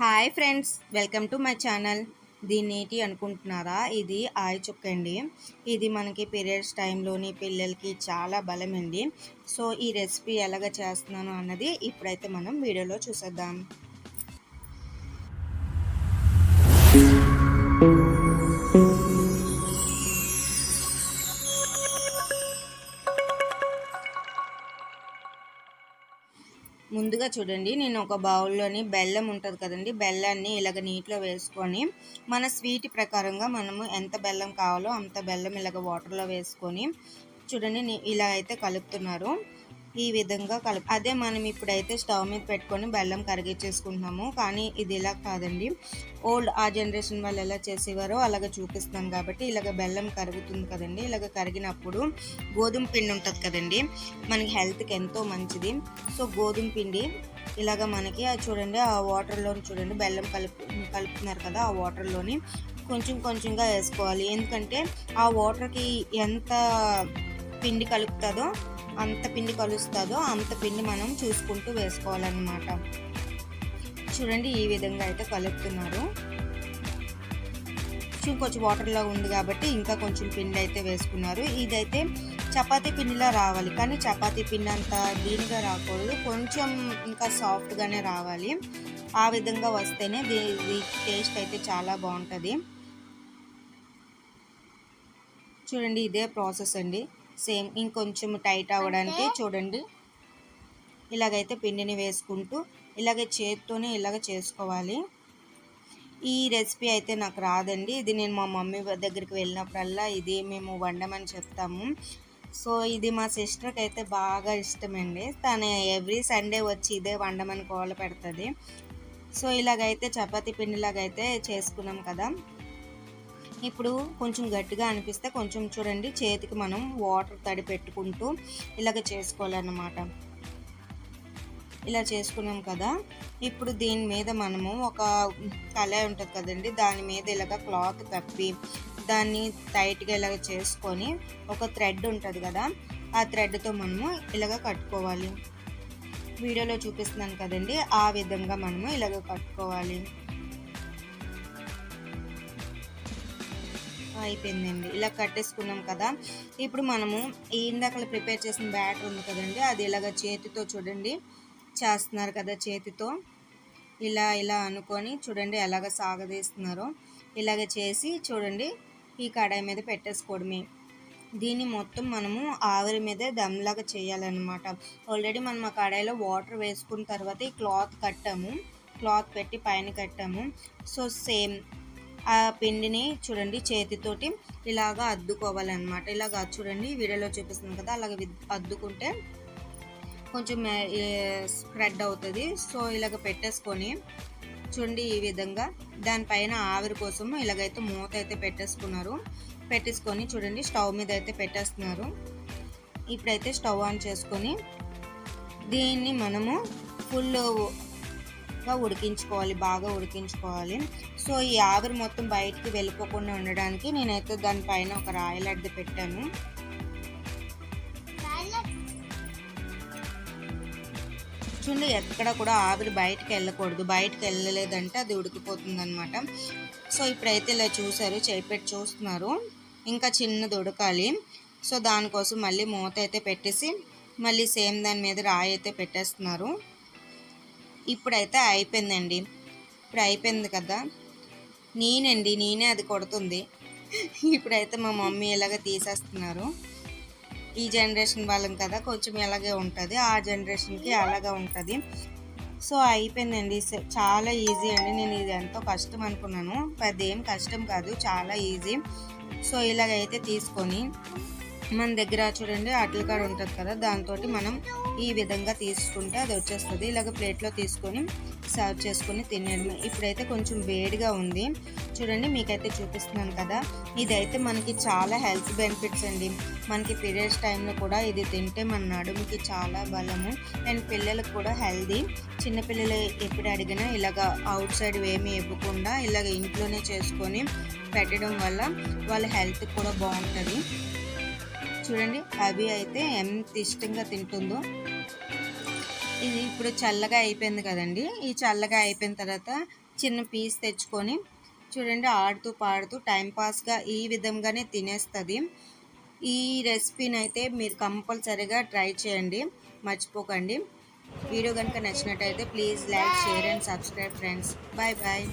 Hi friends welcome to my channel. దీన్ని ఏంటి అనుకుంటున్నారా? ఇది ఆయి చుక్క అండి. ఇది మనకి పీరియడ్స్ టైంలోని పిల్లలకి చాలా బలం అండి. సో ఈ రెసిపీ ఎలాగ చేస్తున్నాను అన్నది ఇప్పుడైతే మనం వీడియోలో చూసేద్దాం. ముందుగా చూడండి నేను ఒక బౌల్లోని బెల్లం ఉంటుంది కదండి బెల్లాన్ని ఇలాగ నీటిలో వేసుకొని మన స్వీట్ ప్రకారంగా మనము ఎంత బెల్లం కావాలో అంత బెల్లం ఇలాగ వాటర్లో వేసుకొని చూడండి ఇలా అయితే కలుపుతున్నారు. ఈ విధంగా కలుపు అదే మనం ఇప్పుడైతే స్టవ్ మీద పెట్టుకొని బెల్లం కరిగించేసుకుంటున్నాము కానీ ఇది ఇలా కాదండి. ఓల్డ్ ఆ జనరేషన్ వాళ్ళు ఎలా చేసేవారో అలాగ చూపిస్తున్నాం కాబట్టి ఇలాగ బెల్లం కరుగుతుంది కదండి. ఇలాగ కరిగినప్పుడు గోధుమ పిండి ఉంటుంది కదండి. మనకి హెల్త్కి ఎంతో మంచిది. సో గోధుమ పిండి ఇలాగ మనకి చూడండి ఆ వాటర్లోని చూడండి బెల్లం కలుపు కలుపుతున్నారు కదా ఆ వాటర్లోని కొంచెం కొంచెంగా వేసుకోవాలి. ఎందుకంటే ఆ వాటర్కి ఎంత పిండి కలుపుతుందో అంత పిండి కలుస్తుందో అంత పిండి మనం చూసుకుంటూ వేసుకోవాలన్నమాట. చూడండి ఈ విధంగా అయితే కలుపుతున్నారు. కొంచెం వాటర్లో ఉంది కాబట్టి ఇంకా కొంచెం పిండి అయితే వేసుకున్నారు. ఇదైతే చపాతీ పిండిలా రావాలి. కానీ చపాతీ పిండి అంత దీనిగా రాకూడదు. కొంచెం ఇంకా సాఫ్ట్గానే రావాలి. ఆ విధంగా వస్తేనే దీ టేస్ట్ అయితే చాలా బాగుంటుంది. చూడండి ఇదే ప్రాసెస్ అండి. సేమ్ ఇంకొంచెం టైట్ అవ్వడానికి చూడండి. ఇలాగైతే పిండిని వేసుకుంటూ ఇలాగే చేతితోనే ఇలాగ చేసుకోవాలి. ఈ రెసిపీ అయితే నాకు రాదండి. ఇది నేను మా మమ్మీ దగ్గరికి వెళ్ళినప్పుడల్లా ఇది మేము వండమని చెప్తాము. సో ఇది మా సిస్టర్కి అయితే బాగా ఇష్టమండి. తను ఎవ్రీ సండే వచ్చి ఇదే వండమని కోల పెడుతుంది. సో ఇలాగైతే చపాతీ పిండిలాగైతే చేసుకున్నాం కదా. ఇప్పుడు కొంచెం గట్టిగా అనిపిస్తే కొంచెం చూడండి చేతికి మనం వాటర్ తడి పెట్టుకుంటూ ఇలాగ చేసుకోవాలన్నమాట. ఇలా చేసుకున్నాం కదా. ఇప్పుడు దీని మీద మనము ఒక కళాయి ఉంటుంది కదండి దాని మీద ఇలాగ క్లాత్ కప్పి దాన్ని టైట్గా ఇలాగ చేసుకొని ఒక థ్రెడ్ ఉంటుంది కదా ఆ థ్రెడ్తో మనము ఇలాగ కట్టుకోవాలి. వీడియోలో చూపిస్తున్నాను కదండి ఆ విధంగా మనము ఇలాగ కట్టుకోవాలి. అయిపోయిందండి. ఇలా కట్టేసుకున్నాం కదా. ఇప్పుడు మనము ఈ ఇందాక ప్రిపేర్ చేసిన బ్యాటర్ ఉంది కదండి అది ఇలాగ చేతితో చూడండి. చేస్తున్నారు కదా చేతితో. ఇలా ఇలా అనుకొని చూడండి ఎలాగ సాగదీస్తున్నారో. ఇలాగ చేసి చూడండి ఈ కడాయి మీద పెట్టేసుకోవడమే. దీన్ని మొత్తం మనము ఆవిరి మీద దమ్లాగా చేయాలన్నమాట. ఆల్రెడీ మనం ఆ కడాయిలో వాటర్ వేసుకున్న తర్వాత ఈ క్లాత్ కట్టాము. క్లాత్ పెట్టి పైన కట్టాము. సో సేమ్ ఆ పిండిని చూడండి చేతితోటి ఇలాగా అద్దుకోవాలన్నమాట. ఇలాగ చూడండి వీడియోలో చూపిస్తుంది కదా అలాగ అద్దుకుంటే కొంచెం స్ప్రెడ్ అవుతుంది. సో ఇలాగ పెట్టేసుకొని చూడండి ఈ విధంగా. దానిపైన ఆవిరి కోసం ఇలాగైతే మూత అయితే పెట్టేసుకున్నారు. పెట్టేసుకొని చూడండి స్టవ్ మీద అయితే పెట్టేస్తున్నారు. ఇప్పుడైతే స్టవ్ ఆన్ చేసుకొని దీన్ని మనము ఫుల్ ఫుల్గా ఉడికించుకోవాలి బాగా ఉడికించుకోవాలి. సో ఈ ఆవిరి మొత్తం బయటికి వెళ్ళిపోకుండా ఉండడానికి నేనైతే దానిపైన ఒక రాయల్ అడ్డు పెట్టాను. చూడండి ఎక్కడ కూడా ఆవిరి బయటకు వెళ్ళకూడదు. బయటకు వెళ్ళలేదంటే అది ఉడికిపోతుంది అనమాట సో ఇప్పుడైతే ఇలా చూసారు చేపెట్టి చూస్తున్నారు. ఇంకా చిన్నది ఉడకాలి. సో దానికోసం మళ్ళీ మూత అయితే పెట్టేసి మళ్ళీ సేమ్ దాని మీద రాయి అయితే పెట్టేస్తున్నారు. ఇప్పుడైతే అయిపోయిందండి. ఇప్పుడు అయిపోయింది కదా. నేనండి నేనే అది కొడుతుంది. ఇప్పుడైతే మా మమ్మీ ఇలాగ తీసేస్తున్నారు. ఈ జనరేషన్ వాళ్ళం కదా కొంచెం ఎలాగే ఉంటుంది. ఆ జనరేషన్కి అలాగే ఉంటుంది. సో అయిపోయిందండి. చాలా ఈజీ అండి. నేను ఇది ఎంతో కష్టం అనుకున్నాను. పెద్ద ఏం కష్టం కాదు. చాలా ఈజీ. సో ఇలాగైతే తీసుకొని మన దగ్గర చూడండి అట్ల కాడ ఉంటుంది కదా దాంతో మనం ఈ విధంగా తీసుకుంటే అది వచ్చేస్తుంది. ఇలాగ ప్లేట్లో తీసుకొని సర్వ్ చేసుకొని తినేయడం ఇప్పుడైతే కొంచెం వేడిగా ఉంది. చూడండి మీకైతే చూపిస్తున్నాను కదా. ఇదైతే మనకి చాలా హెల్త్ బెనిఫిట్స్ అండి. మనకి పీరియడ్స్ టైంలో కూడా ఇది తింటే మన నడుముకి చాలా బలము. అండ్ పిల్లలకు కూడా హెల్దీ చిన్నపిల్లలు ఎప్పుడు అడిగినా ఇలాగ అవుట్ సైడ్ ఏమీ ఇవ్వకుండా ఇలాగ ఇంట్లోనే చేసుకొని పెట్టడం వల్ల వాళ్ళ హెల్త్ కూడా బాగుంటుంది. చూడండి. అవి అయితే ఎంత ఇష్టంగా తింటుందో. ఇది ఇప్పుడు చల్లగా అయిపోయింది కదండి. ఈ చల్లగా అయిపోయిన తర్వాత చిన్న పీస్ తెచ్చుకొని చూడండి ఆడుతూ పాడుతూ టైంపాస్గా ఈ విధంగానే తినేస్తుంది. ఈ రెసిపీని అయితే మీరు కంపల్సరీగా ట్రై చేయండి. మర్చిపోకండి. వీడియో కనుక నచ్చినట్టయితే please like share and subscribe friends. Bye bye